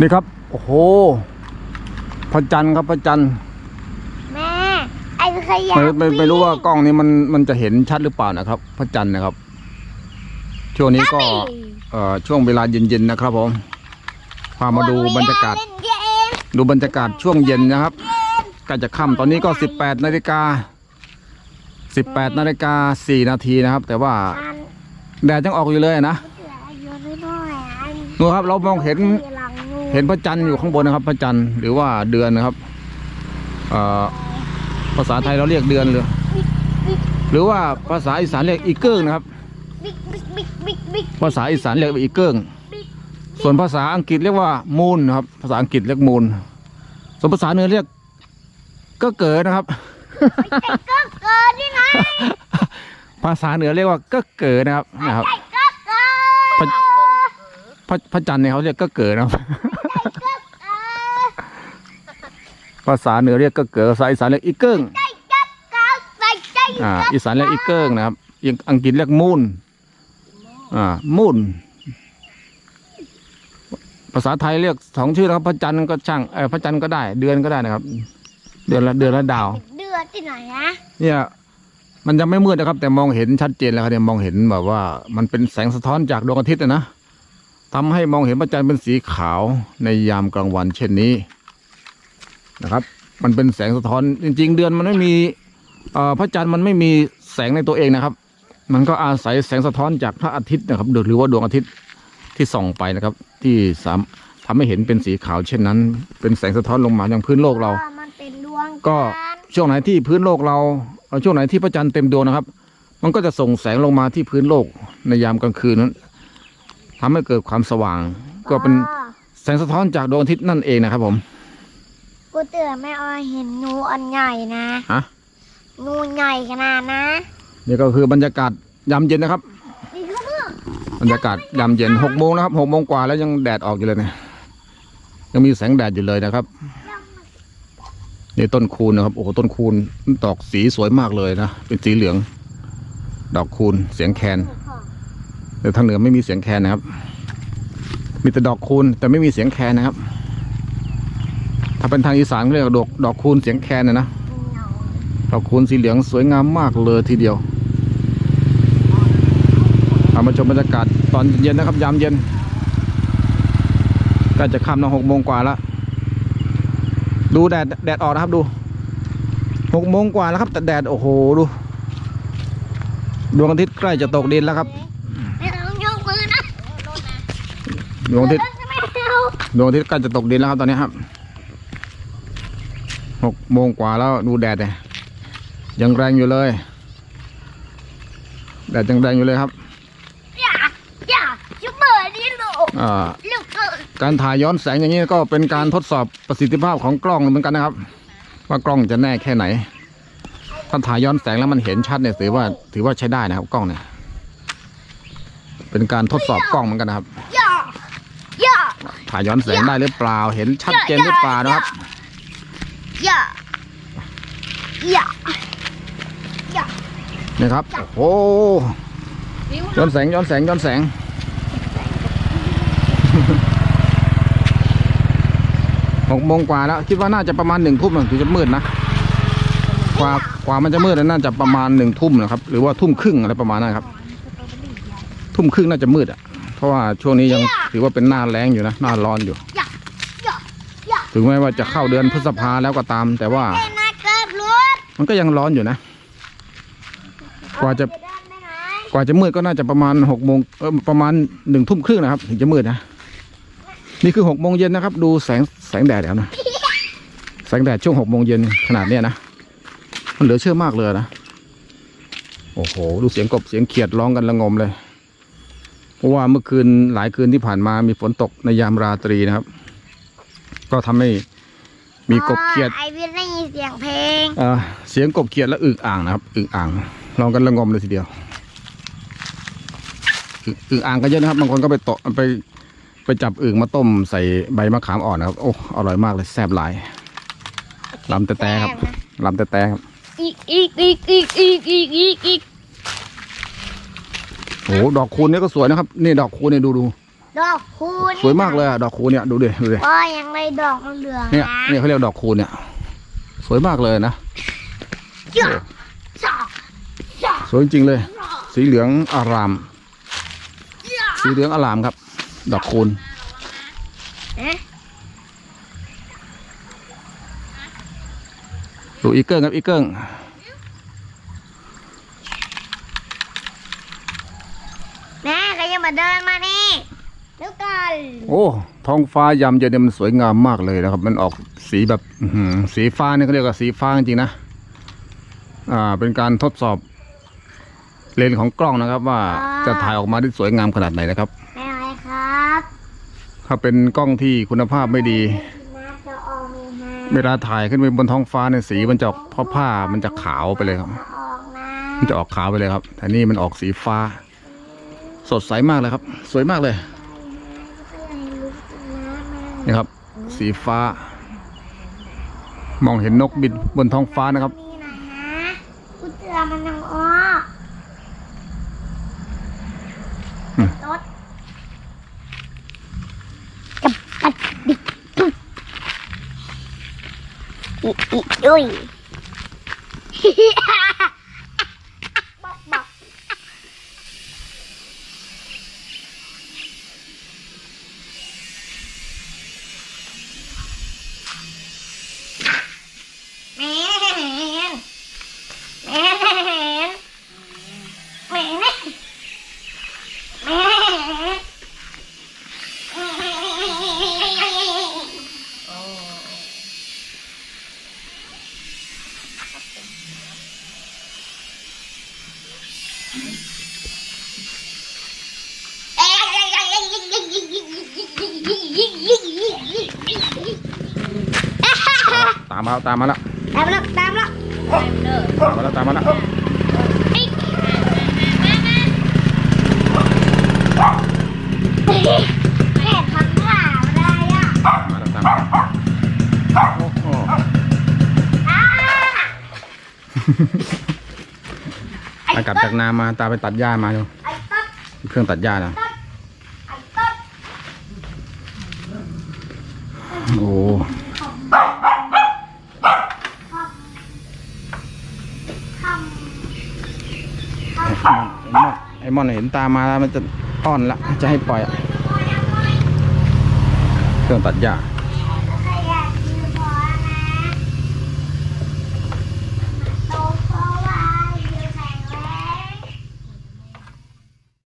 นี่ครับ โอ้โหพระจันทร์ครับพระจันทร์แม่ไอ้ขยะไม่ไม่ไม่รู้ว่ากล้องนี้มันมันจะเห็นชัดหรือเปล่านะครับ พระจันทร์นะครับ ช่วงนี้ก็เอ่อช่วงเวลาเย็นๆนะครับผมพามาดูบรรยากาศเล่นเกมดูบรรยากาศช่วงเย็นนะครับใกล้จะค่ำตอนนี้ก็ 18นาฬิกา18นาฬิกา4นาทีนะครับ แต่ว่าอันแดดยังออกอยู่เลยนะเหลืออายุน้อยๆอันดูครับเรามองเห็นหลังงู เห็นพระจันทร์อยู่ข้างบนนะครับ พระจันทร์หรือว่าเดือนนะครับเอ่อภาษาไทยเราเรียกเดือนหรือหรือว่าภาษาอีสานเรียกอีเกิ้งนะครับบิ๊กบิ๊กบิ๊กบิ๊กบิ๊กภาษาอีสานเรียกว่าอีเกิ้งส่วนภาษาอังกฤษเรียกว่ามูนนะครับ ภาษาอังกฤษเรียกมูนส่วนภาษาเหนือเรียกก็เกิดนะครับไอ้ก็เกินนี่นะภาษาเหนือเรียกว่าก็เกิดนะครับนะครับไอ้ก็เกินพระพระพระจันทร์เนี่ยเขาเรียกก็เกิดนะครับ เออ ภาษาเหนือเรียกก็เกิดภาษาอีสานเรียกอีเกิ้งไอ้ก็เกินใส่ใจอ่าอีสานเรียกอีเกิ้งนะครับอีอังกฤษเรียกมูนอ่ามูนภาษาไทยเรียกสองชื่อนะครับพระจันทร์ก็ช่างเออพระจันทร์ก็ได้ เดือนก็ได้นะครับ เดือนละเดือนละดาว เดือดที่ไหนนะเนี่ยมันยังไม่มืดนะครับ แต่มองเห็นชัดเจนแล้วครับเนี่ยมองเห็นแบบว่า มันเป็นแสงสะท้อนจากดวงอาทิตย์นะนะทำให้มองเห็นพระจันทร์เป็นสีขาวในยามกลางวันเช่นนี้ นะครับ มันเป็นแสงสะท้อนจริง ๆ เดือนมันไม่มีเอ่อพระจันทร์มันไม่มีแสงในตัวเองนะครับ มันก็อาศัยแสงสะท้อนจากพระอาทิตย์นะครับหรือว่าดวงอาทิตย์ที่ส่องไปนะครับ ที่สามทำให้เห็นเป็นสีขาวเช่นนั้น เป็นแสงสะท้อนลงมาอย่างพื้นโลกเราว่ามันเป็นดวงก็จันทร์ช่วงไหนที่พื้นโลกเราเอ่อช่วงไหนที่พระจันทร์เต็มดวงนะครับ มันก็จะส่งแสงลงมาที่พื้นโลกในยามกลางคืนนั้นทำให้เกิดความสว่าง ก็เป็นอ๋อแสงสะท้อนจากดวงอาทิตย์นั่นเองนะครับผม กูเตือนไม่ออยเห็นงูอันใหญ่นะฮะงูใหญ่ขนาดนะ นี่ก็คือบรรยากาศยามเย็นนะครับนี่ก็เมื่อบรรยากาศยามเย็นหกโมงนะครับหกโมงกว่าแล้วยังแดดออกอยู่เลยเนี่ยยังมีแสงแดดอยู่เลยนะครับนี่ต้นคูณนะครับโอ้โหต้นคูณดอกสีสวยมากเลยนะเป็นสีเหลือง ดอกคูณเสียงแคนแต่ทางเหนือไม่มีเสียงแคนนะครับ มีแต่ดอกคูณแต่ไม่มีเสียงแคนนะครับ ถ้าเป็นทางอีสานเขาเรียกว่าดอกดอกคูณเสียงแคนนะนะดอกคูณสีเหลืองสวยงามมากเลยทีเดียวเอามาชมบรรยากาศตอนเย็นนะครับ ยามเย็นใกล้จะค่ำนะหกโมงกว่าแล้วดูแดดแดดออกนะครับดูหกโมงกว่าแล้วครับ แต่แดดโอ้โหดูดวงอาทิตย์ใกล้จะตกดินแล้วครับไม่ต้องยกมือนะดวงอาทิตย์ไม่เอาดวงอาทิตย์ใกล้จะตกดินแล้วครับตอนนี้ครับ หกโมงกว่าแล้วดูแดดเนี่ยยังแรงอยู่เลยแดดยังแรงอยู่เลยครับอย่าอย่าจุ๊บเบอร์นี่ลูกอ่าลูกเกิดการถ่ายย้อนแสงอย่างนี้ก็เป็นการทดสอบประสิทธิภาพของกล้องเหมือนกันนะครับ ว่ากล้องจะแน่แค่ไหนถ้าถ่ายย้อนแสงแล้วมันเห็นชัดเนี่ยถือว่าถือว่าใช้ได้นะครับกล้องเนี่ย เป็นการทดสอบกล้องเหมือนกันนะครับ อย่าอย่าถ่ายย้อนแสงได้หรือเปล่า เห็นชัดเจนหรือเปล่านะครับอ ย่าอย่าอย่านี่ครับ โอ้โหย้อนแสงย้อนแสงย้อนแสง หกโมงกว่าแล้ว คิดว่าน่าจะประมาณหนึ่งทุ่มถึงจะมืดนะกว่ากว่ามันจะมืดน่าจะประมาณหนึ่งทุ่มนะครับ หรือว่าทุ่มครึ่งอะไรประมาณนั้นครับ ทุ่มครึ่งน่าจะมืดอะ เพราะว่าช่วงนี้ยังถือว่าเป็นหน้าแรงอยู่นะ หน้าร้อนอยู่ อย่าอย่าอย่า ถึงแม้ว่าจะเข้าเดือนพฤษภาแล้วก็ตาม แต่ว่า มันก็ยังร้อนอยู่นะ กว่าจะกว่าจะมืดก็น่าจะประมาณหกโมงเออประมาณหนึ่งทุ่มครึ่งนะครับ ถึงจะมืดนะ นี่คือหกโมงเย็นนะครับ ดูแสงแสงแดดแล้วนะแสงแดดช่วงหกโมงเย็นขนาดเนี้ยนะมันเหลือเชื่อมากเลยนะโอ้โห ดูเสียงกบเสียงเขียดร้องกันระงมเลย เพราะว่าเมื่อคืนหลายคืนที่ผ่านมามีฝนตกในยามราตรีนะครับ ก็ทำให้มีกบเขียดไอวิทย์ได้ยินเสียงเพลงเอ่อเสียงกบเขียดและอึ่งอ่างนะครับอึ่งอ่างลองกันระงมเลยทีเดียวอึ่งอึ่งอ่างก็เยอะนะครับบางคนก็ไปโตะไปไปจับอึ่งมาต้มใส่ใบมะขามอ่อนนะครับโอ้อร่อยมากเลยแซ่บหลายลำแต่แต่ครับลำแต่แต่ครับอีกอีกอีกอีกอีกอีกอีกอีกโอ้โหดอกคูณนี่ก็สวยนะครับนี่ดอกคูณนี่ดูดู ดอกคูณสวยมากเลยอะดอกคูณเนี่ยดูดิดูดิพ่อยังได้ดอกเหลืองๆเนี่ยนะเนี่ยเขาเรียกดอกคูณเนี่ยสวยมากเลยนะจ้ะจ้ะจ้ะสวยจริงๆเลย สีเหลืองอาราม สีเหลืองอารามครับ ดอกคูณเอ๊ะดูอีเกิลครับอีเกิล เดี๋ยวก่อนโอ้ท้องฟ้ายามเย็นเนี่ยมันสวยงามมากเลยนะครับ มันออกสีแบบอื้อหือสีฟ้าเนี่ยเขาเรียกว่าสีฟ้าจริงๆนะอ่า เป็นการทดสอบ เลนส์ของกล้องนะครับ ว่าจะถ่ายออกมาได้สวยงามขนาดไหนนะครับแม่อะไรครับ ถ้าเป็นกล้องที่คุณภาพไม่ดีน้าจะออกมีฮะเวลาถ่ายขึ้นไปบนท้องฟ้าเนี่ยสีมันจะเพราะผ้ามันจะขาวไปเลยครับจะออกนะมันจะออกขาวไปเลยครับแต่นี่มันออกสีฟ้า สดใสมากเลยครับ สวยมากเลย นี่ครับ สีฟ้า มองเห็นนกบินบนท้องฟ้านะครับนี่นะฮะกูเจือมันยังอ้ออืมรถกับกัดดิกตุ๊บอีอีอุ้ยบอกบอกแม่แม่แม่แม่แม่ ตามมาแล้วตามมาแล้วตามแล้วตามแล้วตามมาแล้วตามมาแล้วแม่ทำข่าวอะไรอะมาแล้วตามมาแล้วโอ้โหอ้าไปกลับจากนามาตาไปตัดหญ้ามาอยู่ไอ้ต๊ดเครื่องตัดหญ้านะไอ้ต๊ดโอ้ ทำ ไอ มอนไอมอนเห็นตามมาแล้วมันจะอ้อนละจะให้ปล่อยอเครื่องตัดหญ้า